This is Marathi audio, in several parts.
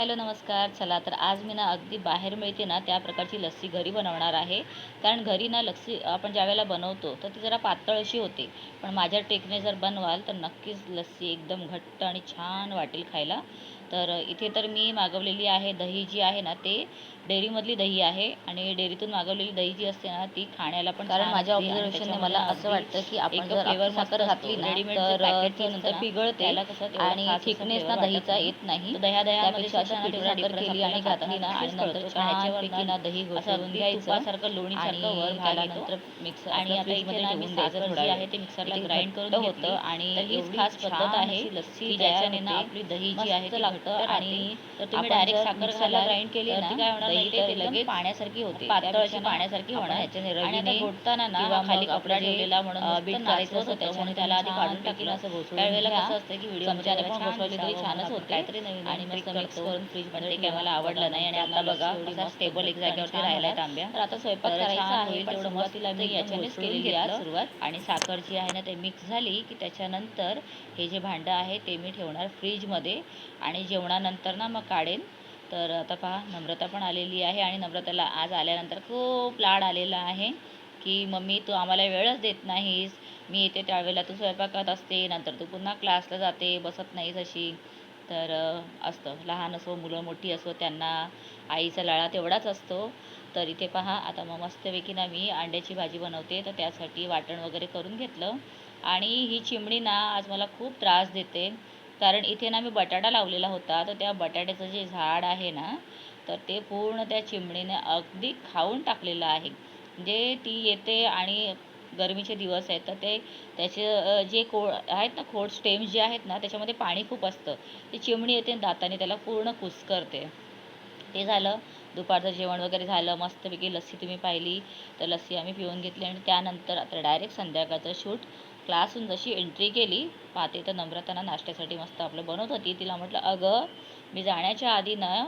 हॅलो नमस्कार. चला तर आज मी ना अगदी बाहेर मिळते ना त्या प्रकारची लस्सी घरी बनवणार आहे. कारण घरी ना लस्सी आपण ज्यावेळेला बनवतो तर ती जरा पातळ अशी होते. पण माझ्या टेकने जर बनवाल तर नक्कीच लस्सी एकदम घट्ट आणि छान वाटेल खायला. तर इथे तर मी मागवलेली आहे दही जी आहे ना ते डेअरीमधली दही आहे आणि डेअरीतून मागवलेली दही जी असते ना ती खाण्याला पण कारण माझ्या ऑब्झर्वेशनने मला असं वाटतं की आपण जर फ्लेवर साखर घातली ना तर नंतर पिघळते त्याला कसं तेवढं आणि थिकनेस ना दहीचा. येत नाही दह्या अशी पिठी तेवढा साखर केली आणि घातली ना आणि नंतर. छानपैकी ना दही घ्यायचं लोणीसारखं आणि वर मिक्सर आणि आता इथे ना मी साखर जी आहे ते मिक्सरला ग्राइंड करून होतं. आणि खास पद्धत आहे लस्सी ज्याच्याने ना. आपली दही जी आहे ती घट्ट. आणि तर तुम्ही डायरेक्ट साखर ग्राइंड केली ना ती काय होणार आहे ते लगेच पाण्यासारखी होते पाण्यासारखी होणार. ह्याच्याने आणि आता रवीने घोटताना ना खाली मग कपडा ठेवलेला म्हणून बीट करायचं होतं त्याच्यामुळे त्याला आधी काढून टाकलं असं त्यावेळेला. कसं असतं की व्हिडिओ चमच्याने पण तरी छानच होते. काहीतरी नवीन आणि मस्त mix मिक्स करून करून फ्रीज fridge मध्ये मध्ये ते मला. आवडलं नाही आणि आता बघा असा स्टेबल एक जागेवरती राहिलाय छान तांब्या तर आता स्वयंपाक करायचा आहे पण तेवढं सुरुवातीला मी मस्त एकदम याच्यानेच केलेली. आहे सुरुवात आणि साखर जी आहे ना ते मिक्स झाली की त्याच्यानंतर हे जे भांडं आहे ते मी ठेवणार फ्रीजमध्ये आणि जेवणानंतर ना मग काढेन. तर आता पहा नम्रता पण आलेली आहे आणि नम्रताला आज आल्यानंतर खूप लाड आलेला आहे की मम्मी तू आम्हाला वेळच देत नाहीस. मी येते त्यावेळेला तू स्वयंपाकात असते नंतर तू पुन्हा क्लासला जाते बसत नाहीस अशी. तर असतं. लहान असो मुलं मोठी असो त्यांना आईचा लाळा तेवढाच असतो. तर इथे पहा आता मग मस्तपैकी ना मी अंड्याची भाजी बनवते. तर त्यासाठी वाटण वगैरे करून घेतलं. आणि ही चिमणी ना आज मला खूप त्रास देते. कारण इथे ना मी बटाटा लावलेला होता तर त्या बटाट्याचं जे झाड आहे ना तर ते पूर्ण त्या चिमणीने अगदी खाऊन टाकलेलं आहे. म्हणजे ती येते आणि गरमीचे दिवस आहेत तर ते त्याचे जे को आहेत ना खोड स्टेम्स जे आहेत ना त्याच्यामध्ये पाणी खूप असतं. ती चिमणी येते आणि दाताने त्याला पूर्ण कुस्करते. ते झालं दुपारचं जेवण वगैरे झालं मस्तपैकी लस्सी तुम्ही पाहिली तर लस्सी आम्ही पिऊन घेतली आणि त्यानंतर आता डायरेक्ट संध्याकाळचं शूट क्लासहून जशी एंट्री केली पाहते तर नम्रताना नाश्त्यासाठी मस्त आपलं बनवत होती. तिला म्हटलं अगं मी जाण्याच्या आधी ना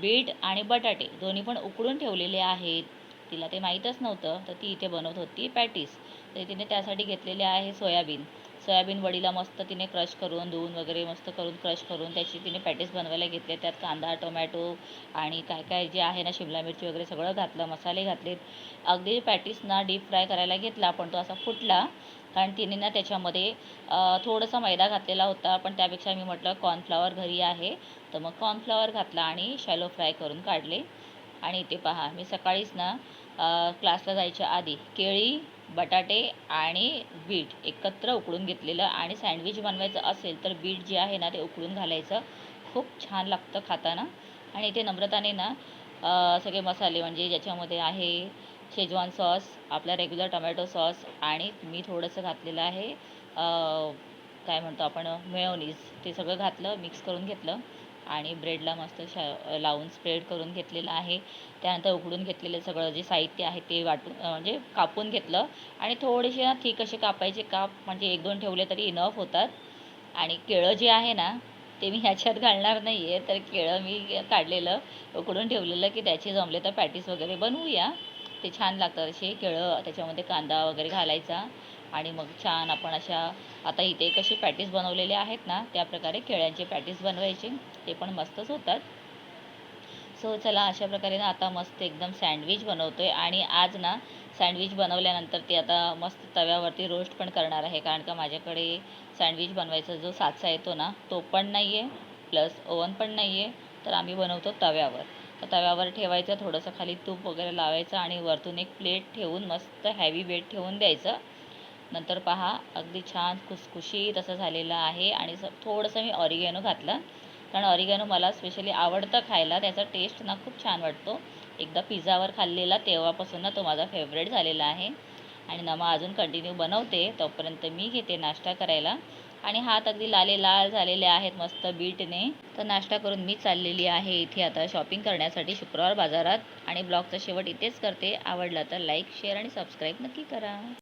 बीट आणि बटाटे दोन्ही पण उकडून ठेवलेले आहेत. तिला ते माहीतच नव्हतं तर ती इथे बनवत होती पॅटीस. तर तिने त्यासाठी घेतलेले आहे सोयाबीन. सोयाबीन वडीला मस्त तिने क्रश करून धुवून वगैरे मस्त करून क्रश करून त्याची तिने पॅटीस बनवायला घेतले. त्यात कांदा टोमॅटो आणि काय काय जे आहे ना शिमला मिरची वगैरे सगळं घातलं मसाले घातलेत. अगदी पॅटीस ना डीप फ्राय करायला घेतला पण तो असा फुटला. कारण तिने ना त्याच्यामध्ये थोडासा मैदा घातलेला होता पण त्यापेक्षा मी म्हटलं कॉर्नफ्लॉवर घरी आहे. तर मग कॉर्नफ्लॉवर घातला आणि शॅलो फ्राय करून काढले. आणि इथे पहा मी सकाळीच ना क्लासला जायच्या आधी केळी बटाटे आणि बीट एकत्र उकळून घेतलेलं आणि सँडविच बनवायचं असेल तर बीट जे आहे ना ते उकडून घालायचं. खूप छान लागतं खाताना. आणि इथे नम्रताने ना सगळे मसाले म्हणजे ज्याच्यामध्ये आहे शेजवान सॉस आपला रेग्युलर टोमॅटो सॉस आणि मी थोडंसं घातलेलं आहे. काय म्हणतो आपण मेयोनीज ते सगळं घातलं मिक्स करून घेतलं. आणि ब्रेडला मस्त श लावून स्प्रेड करून घेतलेलं आहे. त्यानंतर उकडून घेतलेलं सगळं जे साहित्य आहे ते वाटून म्हणजे कापून घेतलं. आणि थोडेसे ना ठीक असे कापायचे काप म्हणजे एक दोन ठेवले तरी इनफ होतात. आणि केळं जे आहे ना ते मी ह्याच्यात घालणार नाही आहे तर केळं मी काढलेलं उकडून ठेवलेलं की त्याचे जमले तर पॅटीस वगैरे बनवूया. ते छान लागतात असे केळं त्याच्यामध्ये कांदा वगैरे घालायचा आणि मग छान आपण अशा आता इथे कसे पॅटीस बनवलेले आहेत ना त्याप्रकारे केळ्यांचे पॅटीस बनवायचे. ते पण मस्तच होतात. सो चला अशा प्रकारे ना आता मस्त एकदम सँडविच बनवतो आहे आणि आज ना सँडविच बनवल्यानंतर ते आता मस्त तव्यावरती रोस्ट पण करणार आहे. कारण का माझ्याकडे सँडविच बनवायचा जो साचा येतो ना तो पण नाही आहे प्लस ओव्हन पण नाही आहे तर आम्ही बनवतो तव्यावर. तव्यावर ठेवायचं थोडंसं खाली तूप वगैरे लावायचं आणि वरतून एक प्लेट ठेवून मस्त हॅवी वेट ठेवून द्यायचं. नंतर पहा अगदी छान खुसखुशीत असं झालेलं आहे आणि स थोडंसं मी ऑरिगॅनो घातलं. कारण ऑरिगॅनो मला स्पेशली आवडतं खायला त्याचा टेस्ट ना खूप छान वाटतो. एकदा पिझ्झावर खाल्लेला तेव्हापासून ना तो माझा फेवरेट झालेला आहे. आणि ना मग अजून कंटिन्यू बनवते तोपर्यंत मी घेते नाश्ता करायला. आणि हात अगदी लाले लाल झालेले आहेत मस्त बीटने. तर नाश्ता करून मी चाललेली आहे इथे आता शॉपिंग करण्यासाठी शुक्रवार बाजारात. आणि ब्लॉगचा शेवट इथेच करते. आवडला तर लाईक शेअर आणि सबस्क्राईब नक्की करा.